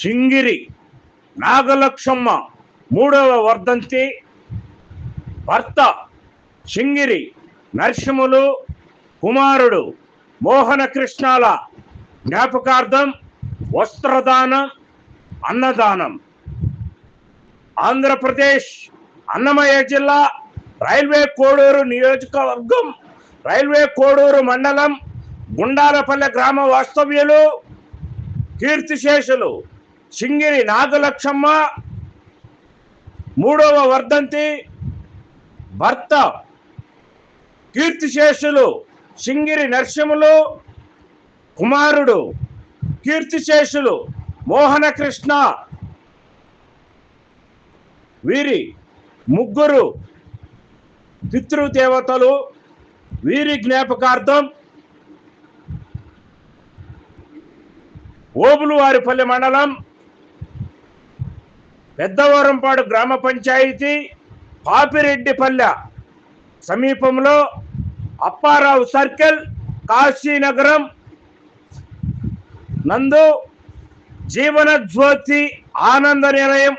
సింగిరి నాగలక్ష్మ మూడవ వర్ధంతి భర్త సింగిరి నరసింహులు కుమారుడు మోహన కృష్ణాల జ్ఞాపకార్థం వస్త్రదానం అన్నదానం. ఆంధ్రప్రదేశ్ అన్నమయ్య జిల్లా రైల్వే కోడూరు నియోజకవర్గం రైల్వే కోడూరు మండలం గుండాలపల్లె గ్రామ వాస్తవ్యులు కీర్తిశేషులు. సింగిరి నాగలక్షమ్మ మూడవ వర్ధంతి భర్త కీర్తిశేషులు సింగిరి నరసింహులు కుమారుడు కీర్తిశేషులు మోహన కృష్ణ వీరి ముగ్గురు పితృదేవతలు వీరి జ్ఞాపకార్థం ఓబులువారిపల్లి మండలం పెద్దవరంపాడు గ్రామ పంచాయతీ పాపిరెడ్డిపల్లె సమీపంలో అప్పారావు సర్కిల్ కాశీనగరం నందు జీవన జ్యోతి ఆనంద నిలయం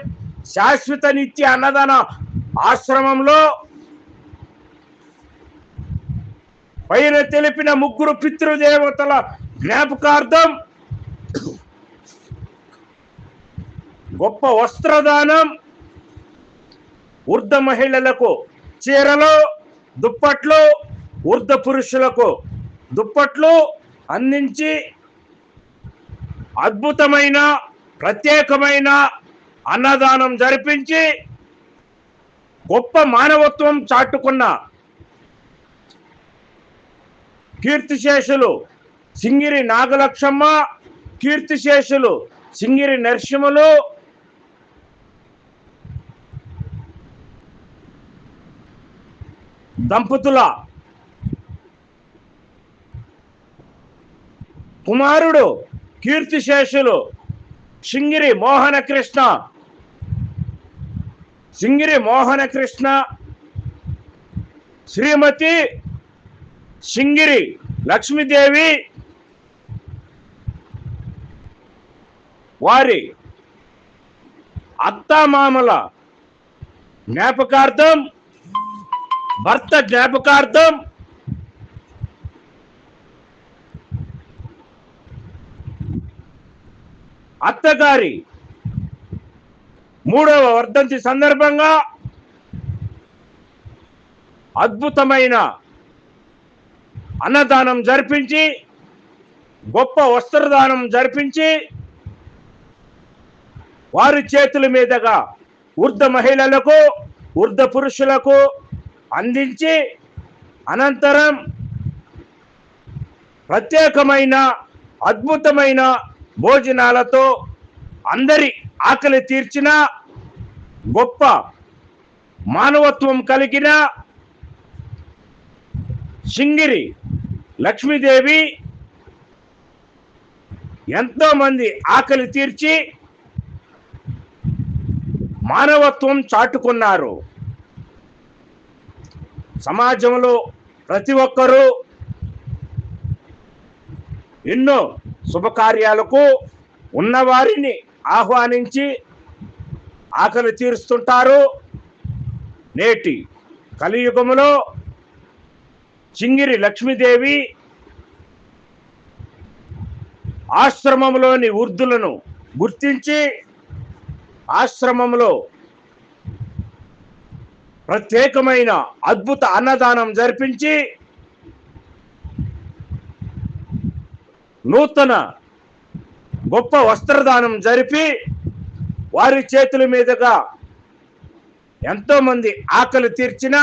శాశ్వత నిత్య అన్నదాన ఆశ్రమంలో పైన తెలిపిన ముగ్గురు పితృదేవతల జ్ఞాపకార్థం గొప్ప వస్త్రదానం వృద్ధ మహిళలకు చీరలు దుప్పట్లు వృద్ధ పురుషులకు దుప్పట్లు అందించి అద్భుతమైన ప్రత్యేకమైన అన్నదానం జరిపించి గొప్ప మానవత్వం చాటుకున్న కీర్తిశేషులు సింగిరి నాగలక్ష్మమ్మ కీర్తిశేషులు సింగిరి నరసింహులు దంపతుల కుమారుడు కీర్తిశేషులు సింగిరి మోహన కృష్ణ సింగిరి మోహన కృష్ణ శ్రీమతి సింగిరి లక్ష్మీదేవి వారి అత్తామామల జ్ఞాపకార్థం భర్త జ్ఞాపకార్థం అత్తగారి మూడవ వర్ధంతి సందర్భంగా అద్భుతమైన అన్నదానం జరిపించి గొప్ప వస్త్రదానం జరిపించి వారి చేతుల మీదుగా వృద్ధ మహిళలకు వృద్ధ పురుషులకు అందించి అనంతరం ప్రత్యేకమైన అద్భుతమైన భోజనాలతో అందరి ఆకలి తీర్చిన గొప్ప మానవత్వం కలిగిన సింగిరి లక్ష్మీదేవి ఎంతోమంది ఆకలి తీర్చి మానవత్వం చాటుకున్నారు. సమాజంలో ప్రతి ఒక్కరూ ఎన్నో శుభకార్యాలకు ఉన్నవారిని ఆహ్వానించి ఆకలి తీరుస్తుంటారు. నేటి కలియుగములో చింగిరి లక్ష్మీదేవి ఆశ్రమంలోని వృద్ధులను గుర్తించి ఆశ్రమంలో ప్రత్యేకమైన అద్భుత అన్నదానం జరిపించి నూతన గొప్ప వస్త్రదానం జరిపి వారి చేతుల మీదుగా ఎంతోమంది ఆకలి తీర్చిన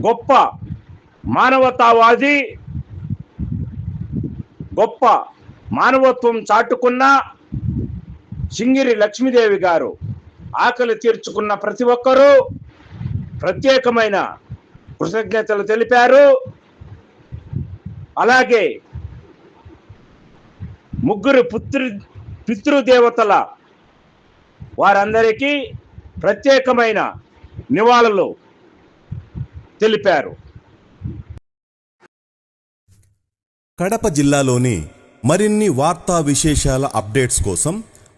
గొప్ప మానవతావాది గొప్ప మానవత్వం చాటుకున్న సింగిరి లక్ష్మీదేవి గారు ఆకలి తీర్చుకున్న ప్రతి ఒక్కరూ ప్రత్యేకమైన కృతజ్ఞతలు తెలిపారు. అలాగే ముగ్గురు పుత్రు పితృదేవతల వారందరికీ ప్రత్యేకమైన నివాళులు తెలిపారు. కడప జిల్లాలోని మరిన్ని వార్తా విశేషాల అప్డేట్స్ కోసం